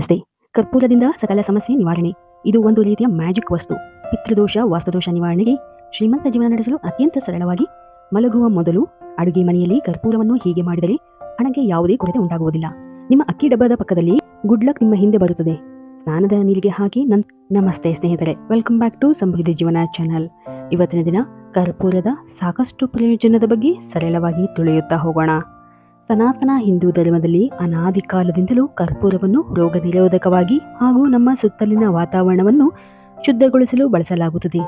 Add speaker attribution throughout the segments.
Speaker 1: ನಮಸ್ತೆ. ಕರ್ಪೂರದಿಂದ ಸಕಲ ಸಮಸ್ಯೆ ನಿವಾರಣೆ. ಇದು ಒಂದು ರೀತಿಯ ಮ್ಯಾಜಿಕ್ ವಸ್ತು. ಪಿತೃದೋಷ, ವಾಸ್ತುದೋಷ ನಿವಾರಣೆಗೆ ಶ್ರೀಮಂತ ಜೀವನ ನಡೆಸಲು ಅತ್ಯಂತ ಸರಳವಾಗಿ ಮಲಗುವ ಮೊದಲು ಅಡುಗೆ ಮನೆಯಲ್ಲಿ ಕರ್ಪೂರವನ್ನು ಹೀಗೆ ಮಾಡಿದರೆ ಹಣಕ್ಕೆ ಯಾವುದೇ ಕೊರತೆ ಉಂಟಾಗುವುದಿಲ್ಲ. ನಿಮ್ಮ ಅಕ್ಕಿ ಡಬ್ಬದ ಪಕ್ಕದಲ್ಲಿ ಗುಡ್ ಲಕ್ ನಿಮ್ಮ ಹಿಂದೆ ಬರುತ್ತದೆ. ಸ್ನಾನದ ನೀರಿಗೆ ಹಾಕಿ ನನ್, ನಮಸ್ತೆ ಸ್ನೇಹಿತರೆ. ವೆಲ್ಕಮ್ ಬ್ಯಾಕ್ ಟು ಸಮೃದ್ಧಿ ಜೀವನ ಚಾನಲ್. ಇವತ್ತಿನ ದಿನ ಕರ್ಪೂರದ ಸಾಕಷ್ಟು ಪ್ರಯೋಜನದ ಬಗ್ಗೆ ಸರಳವಾಗಿ ತಿಳಿಯುತ್ತಾ ಹೋಗೋಣ. ಸನಾತನ ಹಿಂದೂ ಧರ್ಮದಲ್ಲಿ ಅನಾದಿ ಕಾಲದಿಂದಲೂ ಕರ್ಪೂರವನ್ನು ರೋಗ ನಿರೋಧಕವಾಗಿ ಹಾಗೂ ನಮ್ಮ ಸುತ್ತಲಿನ ವಾತಾವರಣವನ್ನು ಶುದ್ಧಗೊಳಿಸಲು ಬಳಸಲಾಗುತ್ತದೆ.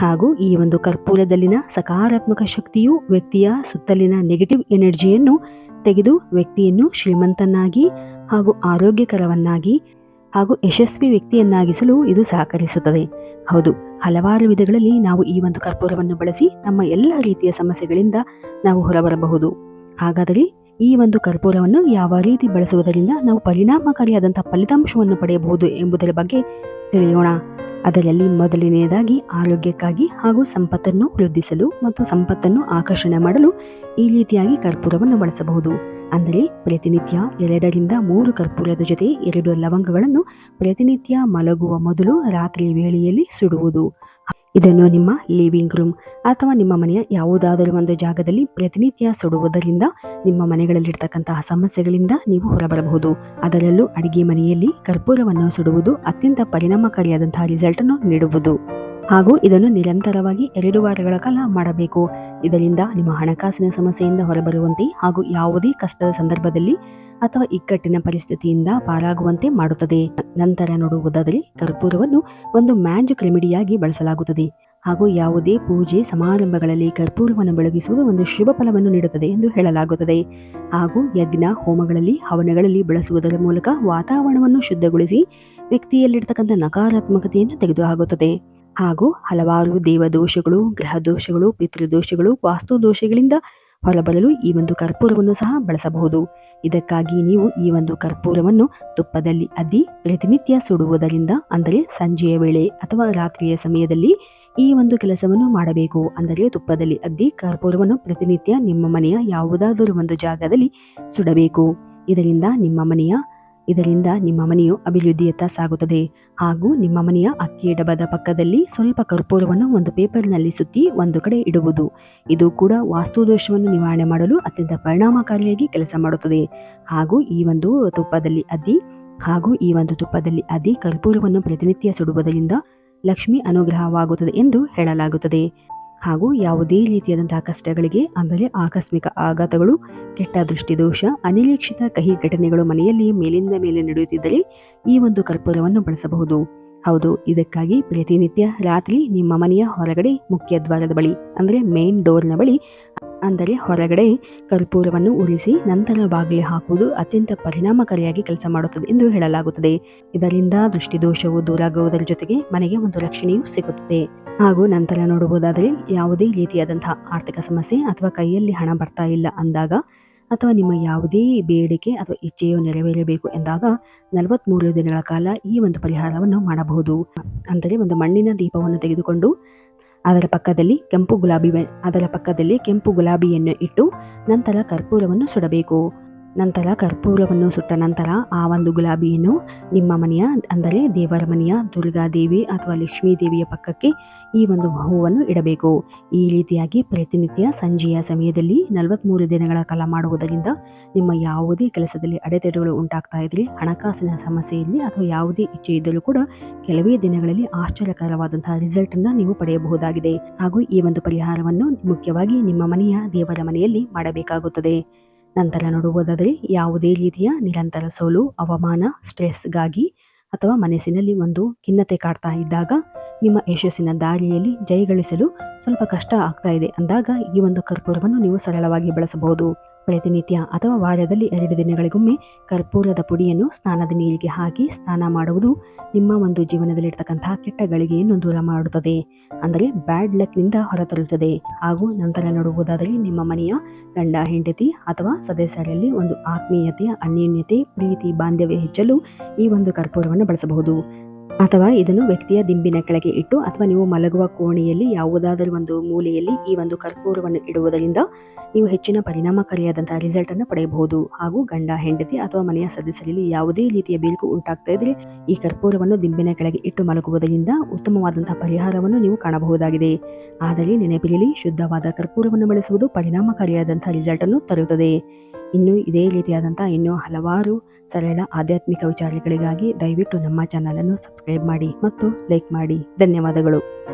Speaker 1: ಹಾಗೂ ಈ ಒಂದು ಕರ್ಪೂರದಲ್ಲಿನ ಸಕಾರಾತ್ಮಕ ಶಕ್ತಿಯು ವ್ಯಕ್ತಿಯ ಸುತ್ತಲಿನ ನೆಗೆಟಿವ್ ಎನರ್ಜಿಯನ್ನು ತೆಗೆದು ವ್ಯಕ್ತಿಯನ್ನು ಶ್ರೀಮಂತನಾಗಿ ಹಾಗೂ ಆರೋಗ್ಯಕರವನ್ನಾಗಿ ಹಾಗೂ ಯಶಸ್ವಿ ವ್ಯಕ್ತಿಯನ್ನಾಗಿಸಲು ಇದು ಸಹಕರಿಸುತ್ತದೆ. ಹೌದು, ಹಲವಾರು ವಿಧಗಳಲ್ಲಿ ನಾವು ಈ ಒಂದು ಕರ್ಪೂರವನ್ನು ಬಳಸಿ ನಮ್ಮ ಎಲ್ಲ ರೀತಿಯ ಸಮಸ್ಯೆಗಳಿಂದ ನಾವು ಹೊರಬರಬಹುದು. ಹಾಗಾದರೆ ಈ ಒಂದು ಕರ್ಪೂರವನ್ನು ಯಾವ ರೀತಿ ಬಳಸುವುದರಿಂದ ನಾವು ಪರಿಣಾಮಕಾರಿಯಾದಂಥ ಫಲಿತಾಂಶವನ್ನು ಪಡೆಯಬಹುದು ಎಂಬುದರ ಬಗ್ಗೆ ತಿಳಿಯೋಣ. ಅದರಲ್ಲಿ ಮೊದಲನೆಯದಾಗಿ ಆರೋಗ್ಯಕ್ಕಾಗಿ ಹಾಗೂ ಸಂಪತ್ತನ್ನು ವೃದ್ಧಿಸಲು ಮತ್ತು ಸಂಪತ್ತನ್ನು ಆಕರ್ಷಣೆ ಮಾಡಲು ಈ ರೀತಿಯಾಗಿ ಕರ್ಪೂರವನ್ನು ಬಳಸಬಹುದು. ಅಂದರೆ ಪ್ರತಿನಿತ್ಯ ಎರಡರಿಂದ ಮೂರು ಕರ್ಪೂರದ ಜೊತೆ ಎರಡು ಲವಂಗಗಳನ್ನು ಪ್ರತಿನಿತ್ಯ ಮಲಗುವ ಮೊದಲು ರಾತ್ರಿ ವೇಳೆಯಲ್ಲಿ ಸುಡುವುದು. ಇದನ್ನು ನಿಮ್ಮ ಲಿವಿಂಗ್ ರೂಮ್ ಅಥವಾ ನಿಮ್ಮ ಮನೆಯ ಯಾವುದಾದರೂ ಒಂದು ಜಾಗದಲ್ಲಿ ಪ್ರತಿನಿತ್ಯ ಸುಡುವುದರಿಂದ ನಿಮ್ಮ ಮನೆಗಳಲ್ಲಿರ್ತಕ್ಕಂತಹ ಸಮಸ್ಯೆಗಳಿಂದ ನೀವು ಹೊರಬರಬಹುದು. ಅದರಲ್ಲೂ ಅಡಿಗೆ ಮನೆಯಲ್ಲಿ ಕರ್ಪೂರವನ್ನು ಸುಡುವುದು ಅತ್ಯಂತ ಪರಿಣಾಮಕಾರಿಯಾದಂತಹ ರಿಸಲ್ಟ್ ಅನ್ನು ನೀಡುವುದು. ಹಾಗೂ ಇದನ್ನು ನಿರಂತರವಾಗಿ ಎರಡು ವಾರಗಳ ಕಾಲ ಮಾಡಬೇಕು. ಇದರಿಂದ ನಿಮ್ಮ ಹಣಕಾಸಿನ ಸಮಸ್ಯೆಯಿಂದ ಹೊರಬರುವಂತೆ ಹಾಗೂ ಯಾವುದೇ ಕಷ್ಟದ ಸಂದರ್ಭದಲ್ಲಿ ಅಥವಾ ಇಕ್ಕಟ್ಟಿನ ಪರಿಸ್ಥಿತಿಯಿಂದ ಪಾರಾಗುವಂತೆ ಮಾಡುತ್ತದೆ. ನಂತರ ನೋಡುವುದಾದರೆ ಕರ್ಪೂರವನ್ನು ಒಂದು ಮ್ಯಾಜಿಕ್ ರೆಮಿಡಿಯಾಗಿ ಬಳಸಲಾಗುತ್ತದೆ. ಹಾಗೂ ಯಾವುದೇ ಪೂಜೆ ಸಮಾರಂಭಗಳಲ್ಲಿ ಕರ್ಪೂರವನ್ನು ಬೆಳಗಿಸುವುದು ಒಂದು ಶುಭ ಫಲವನ್ನು ನೀಡುತ್ತದೆ ಎಂದು ಹೇಳಲಾಗುತ್ತದೆ. ಹಾಗೂ ಯಜ್ಞ, ಹೋಮಗಳಲ್ಲಿ, ಹವನಗಳಲ್ಲಿ ಬಳಸುವುದರ ಮೂಲಕ ವಾತಾವರಣವನ್ನು ಶುದ್ಧಗೊಳಿಸಿ ವ್ಯಕ್ತಿಯಲ್ಲಿರ್ತಕ್ಕಂಥ ನಕಾರಾತ್ಮಕತೆಯನ್ನು ತೆಗೆದುಹಾಕುತ್ತದೆ. ಹಾಗೂ ಹಲವಾರು ದೇವದೋಷಗಳು ಗ್ರಹ ದೋಷಗಳು ಪಿತೃದೋಷಗಳು ವಾಸ್ತು ದೋಷಗಳಿಂದ ಹೊರಬರಲು ಈ ಒಂದು ಕರ್ಪೂರವನ್ನು ಸಹ ಬಳಸಬಹುದು. ಇದಕ್ಕಾಗಿ ನೀವು ಈ ಒಂದು ಕರ್ಪೂರವನ್ನು ತುಪ್ಪದಲ್ಲಿ ಅದ್ದಿ ಪ್ರತಿನಿತ್ಯ ಸುಡುವುದರಿಂದ, ಅಂದರೆ ಸಂಜೆಯ ವೇಳೆ ಅಥವಾ ರಾತ್ರಿಯ ಸಮಯದಲ್ಲಿ ಈ ಒಂದು ಕೆಲಸವನ್ನು ಮಾಡಬೇಕು. ಅಂದರೆ ತುಪ್ಪದಲ್ಲಿ ಅದ್ದಿ ಕರ್ಪೂರವನ್ನು ಪ್ರತಿನಿತ್ಯ ನಿಮ್ಮ ಮನೆಯ ಯಾವುದಾದರೂ ಒಂದು ಜಾಗದಲ್ಲಿ ಸುಡಬೇಕು. ಇದರಿಂದ ನಿಮ್ಮ ಮನೆಯ ಇದರಿಂದ ನಿಮ್ಮ ಮನೆಯು ಅಭಿವೃದ್ಧಿಯತ್ತ ಸಾಗುತ್ತದೆ. ಹಾಗೂ ನಿಮ್ಮ ಮನೆಯ ಅಕ್ಕಿ ಡಬ್ಬದ ಪಕ್ಕದಲ್ಲಿ ಸ್ವಲ್ಪ ಕರ್ಪೂರವನ್ನು ಒಂದು ಪೇಪರ್ನಲ್ಲಿ ಸುತ್ತಿ ಒಂದು ಕಡೆ ಇಡುವುದು. ಇದು ಕೂಡ ವಾಸ್ತು ದೋಷವನ್ನು ನಿವಾರಣೆ ಮಾಡಲು ಅತ್ಯಂತ ಪರಿಣಾಮಕಾರಿಯಾಗಿ ಕೆಲಸ ಮಾಡುತ್ತದೆ. ಹಾಗೂ ಈ ಒಂದು ತುಪ್ಪದಲ್ಲಿ ಅದಿ, ಹಾಗೂ ಈ ಒಂದು ತುಪ್ಪದಲ್ಲಿ ಅದಿ ಕರ್ಪೂರವನ್ನು ಪ್ರತಿನಿತ್ಯ ಸುಡುವುದರಿಂದ ಲಕ್ಷ್ಮಿ ಅನುಗ್ರಹವಾಗುತ್ತದೆ ಎಂದು ಹೇಳಲಾಗುತ್ತದೆ. ಹಾಗೂ ಯಾವುದೇ ರೀತಿಯಾದಂತಹ ಕಷ್ಟಗಳಿಗೆ, ಅಂದರೆ ಆಕಸ್ಮಿಕ ಆಘಾತಗಳು, ಕೆಟ್ಟ ದೃಷ್ಟಿದೋಷ, ಅನಿರೀಕ್ಷಿತ ಕಹಿ ಘಟನೆಗಳು ಮನೆಯಲ್ಲಿ ಮೇಲಿಂದ ಮೇಲೆ ನಡೆಯುತ್ತಿದ್ದರೆ ಈ ಒಂದು ಕರ್ಪೂರವನ್ನು ಬಳಸಬಹುದು. ಹೌದು, ಇದಕ್ಕಾಗಿ ಪ್ರತಿನಿತ್ಯ ರಾತ್ರಿ ನಿಮ್ಮ ಮನೆಯ ಹೊರಗಡೆ ಮುಖ್ಯ ದ್ವಾರದ ಬಳಿ, ಅಂದರೆ ಮೇನ್ ಡೋರ್ನ ಬಳಿ, ಅಂದರೆ ಹೊರಗಡೆ ಕರ್ಪೂರವನ್ನು ಉರಿಸಿ ನಂತರ ಬಾಗಿಲು ಹಾಕುವುದು ಅತ್ಯಂತ ಪರಿಣಾಮಕಾರಿಯಾಗಿ ಕೆಲಸ ಮಾಡುತ್ತದೆ ಎಂದು ಹೇಳಲಾಗುತ್ತದೆ. ಇದರಿಂದ ದೃಷ್ಟಿದೋಷವು ದೂರಾಗುವುದರ ಜೊತೆಗೆ ಮನೆಗೆ ಒಂದು ರಕ್ಷಣೆಯೂ ಸಿಗುತ್ತದೆ. ಹಾಗೂ ನಂತರ ನೋಡಬಹುದಾದರೆ ಯಾವುದೇ ರೀತಿಯಾದಂತಹ ಆರ್ಥಿಕ ಸಮಸ್ಯೆ ಅಥವಾ ಕೈಯಲ್ಲಿ ಹಣ ಬರ್ತಾ ಇಲ್ಲ ಅಂದಾಗ ಅಥವಾ ನಿಮ್ಮ ಯಾವುದೇ ಬೇಡಿಕೆ ಅಥವಾ ಇಚ್ಛೆಯು ನೆರವೇರಬೇಕು ಎಂದಾಗ ನಲವತ್ತ್ಮೂರು ದಿನಗಳ ಕಾಲ ಈ ಒಂದು ಪರಿಹಾರವನ್ನು ಮಾಡಬಹುದು. ಅಂದರೆ ಒಂದು ಮಣ್ಣಿನ ದೀಪವನ್ನು ತೆಗೆದುಕೊಂಡು ಅದರ ಪಕ್ಕದಲ್ಲಿ ಕೆಂಪು ಗುಲಾಬಿ, ಅದರ ಪಕ್ಕದಲ್ಲಿ ಕೆಂಪು ಗುಲಾಬಿಯನ್ನು ಇಟ್ಟು ನಂತರ ಕರ್ಪೂರವನ್ನು ಸುಡಬೇಕು. ನಂತರ ಕರ್ಪೂರವನ್ನು ಸುಟ್ಟ ನಂತರ ಆ ಒಂದು ಗುಲಾಬಿಯನ್ನು ನಿಮ್ಮ ಮನೆಯ, ಅಂದರೆ ದೇವರ ಮನೆಯ ದುರ್ಗಾದೇವಿ ಅಥವಾ ಲಕ್ಷ್ಮೀ ದೇವಿಯ ಪಕ್ಕಕ್ಕೆ ಈ ಒಂದು ಹೂವನ್ನು ಇಡಬೇಕು. ಈ ರೀತಿಯಾಗಿ ಪ್ರತಿನಿತ್ಯ ಸಂಜೆಯ ಸಮಯದಲ್ಲಿ ನಲವತ್ತ್ಮೂರು ದಿನಗಳ ಕಾಲ ಮಾಡುವುದರಿಂದ ನಿಮ್ಮ ಯಾವುದೇ ಕೆಲಸದಲ್ಲಿ ಅಡೆತಡೆಗಳು ಉಂಟಾಗ್ತಾ ಇದ್ದರೆ, ಹಣಕಾಸಿನ ಸಮಸ್ಯೆಯಲ್ಲಿ ಅಥವಾ ಯಾವುದೇ ಇಚ್ಛೆ ಇದ್ದರೂ ಕೂಡ ಕೆಲವೇ ದಿನಗಳಲ್ಲಿ ಆಶ್ಚರ್ಯಕರವಾದಂತಹ ರಿಸಲ್ಟ್ ಅನ್ನು ನೀವು ಪಡೆಯಬಹುದಾಗಿದೆ. ಹಾಗೂ ಈ ಒಂದು ಪರಿಹಾರವನ್ನು ಮುಖ್ಯವಾಗಿ ನಿಮ್ಮ ಮನೆಯ ದೇವರ ಮನೆಯಲ್ಲಿ ಮಾಡಬೇಕಾಗುತ್ತದೆ. ನಂತರ ನೋಡುವುದಾದರೆ ಯಾವುದೇ ರೀತಿಯ ನಿರಂತರ ಸೋಲು, ಅವಮಾನ ಸ್ಟ್ರೆಸ್ಗಾಗಿ ಅಥವಾ ಮನಸ್ಸಿನಲ್ಲಿ ಒಂದು ಖಿನ್ನತೆ ಕಾಡ್ತಾ ಇದ್ದಾಗ ನಿಮ್ಮ ಯಶಸ್ಸಿನ ದಾರಿಯಲ್ಲಿ ಜಯಗಳಿಸಲು ಸ್ವಲ್ಪ ಕಷ್ಟ ಆಗ್ತಾ ಇದೆ ಅಂದಾಗ ಈ ಒಂದು ಕರ್ಪೂರವನ್ನು ನೀವು ಸರಳವಾಗಿ ಬಳಸಬಹುದು. ಪ್ರತಿನಿತ್ಯ ಅಥವಾ ವಾರದಲ್ಲಿ ಎರಡು ದಿನಗಳಿಗೊಮ್ಮೆ ಕರ್ಪೂರದ ಪುಡಿಯನ್ನು ಸ್ನಾನದ ನೀರಿಗೆ ಹಾಕಿ ಸ್ನಾನ ಮಾಡುವುದು ನಿಮ್ಮ ಒಂದು ಜೀವನದಲ್ಲಿರ್ತಕ್ಕಂತಹ ಕೆಟ್ಟ ಗಳಿಗೆಯನ್ನು ದೂರ ಮಾಡುತ್ತದೆ. ಅಂದರೆ ಬ್ಯಾಡ್ ಲಕ್ನಿಂದ ಹೊರತರುತ್ತದೆ. ಹಾಗೂ ನಂತರ ನೋಡುವುದಾದರೆ ನಿಮ್ಮ ಮನೆಯ ಗಂಡ, ಹೆಂಡತಿ ಅಥವಾ ಸದಸ್ಯರಲ್ಲಿ ಒಂದು ಆತ್ಮೀಯತೆ ಅನ್ಯೋನ್ಯತೆ, ಪ್ರೀತಿ, ಬಾಂಧವ್ಯ ಹೆಚ್ಚಲು ಈ ಒಂದು ಕರ್ಪೂರವನ್ನು ಬಳಸಬಹುದು. ಅಥವಾ ಇದನ್ನು ವ್ಯಕ್ತಿಯ ದಿಂಬಿನ ಕೆಳಗೆ ಇಟ್ಟು ಅಥವಾ ನೀವು ಮಲಗುವ ಕೋಣೆಯಲ್ಲಿ ಯಾವುದಾದರೂ ಒಂದು ಮೂಲೆಯಲ್ಲಿ ಈ ಒಂದು ಕರ್ಪೂರವನ್ನು ಇಡುವುದರಿಂದ ನೀವು ಹೆಚ್ಚಿನ ಪರಿಣಾಮಕಾರಿಯಾದಂತಹ ರಿಸಲ್ಟ್ ಅನ್ನು ಪಡೆಯಬಹುದು. ಹಾಗೂ ಗಂಡ, ಹೆಂಡತಿ ಅಥವಾ ಮನೆಯ ಸದಸ್ಯರಲ್ಲಿ ಯಾವುದೇ ರೀತಿಯ ಬೀಳ್ಕು ಉಂಟಾಗ್ತಾ ಇದ್ರೆ ಈ ಕರ್ಪೂರವನ್ನು ದಿಂಬಿನ ಕೆಳಗೆ ಇಟ್ಟು ಮಲಗುವುದರಿಂದ ಉತ್ತಮವಾದಂತಹ ಪರಿಹಾರವನ್ನು ನೀವು ಕಾಣಬಹುದಾಗಿದೆ. ಆದರೆ ನೆನಪಿರಲಿ, ಶುದ್ಧವಾದ ಕರ್ಪೂರವನ್ನು ಬಳಸುವುದು ಪರಿಣಾಮಕಾರಿಯಾದಂತಹ ರಿಸಲ್ಟ್ ಅನ್ನು ತರುತ್ತದೆ. ಇನ್ನು ಇದೇ ರೀತಿಯಾದಂಥ ಇನ್ನೂ ಹಲವಾರು ಸರಳ ಆಧ್ಯಾತ್ಮಿಕ ವಿಚಾರಗಳಿಗಾಗಿ ದಯವಿಟ್ಟು ನಮ್ಮ ಚಾನಲನ್ನು ಸಬ್ಸ್ಕ್ರೈಬ್ ಮಾಡಿ ಮತ್ತು ಲೈಕ್ ಮಾಡಿ. ಧನ್ಯವಾದಗಳು.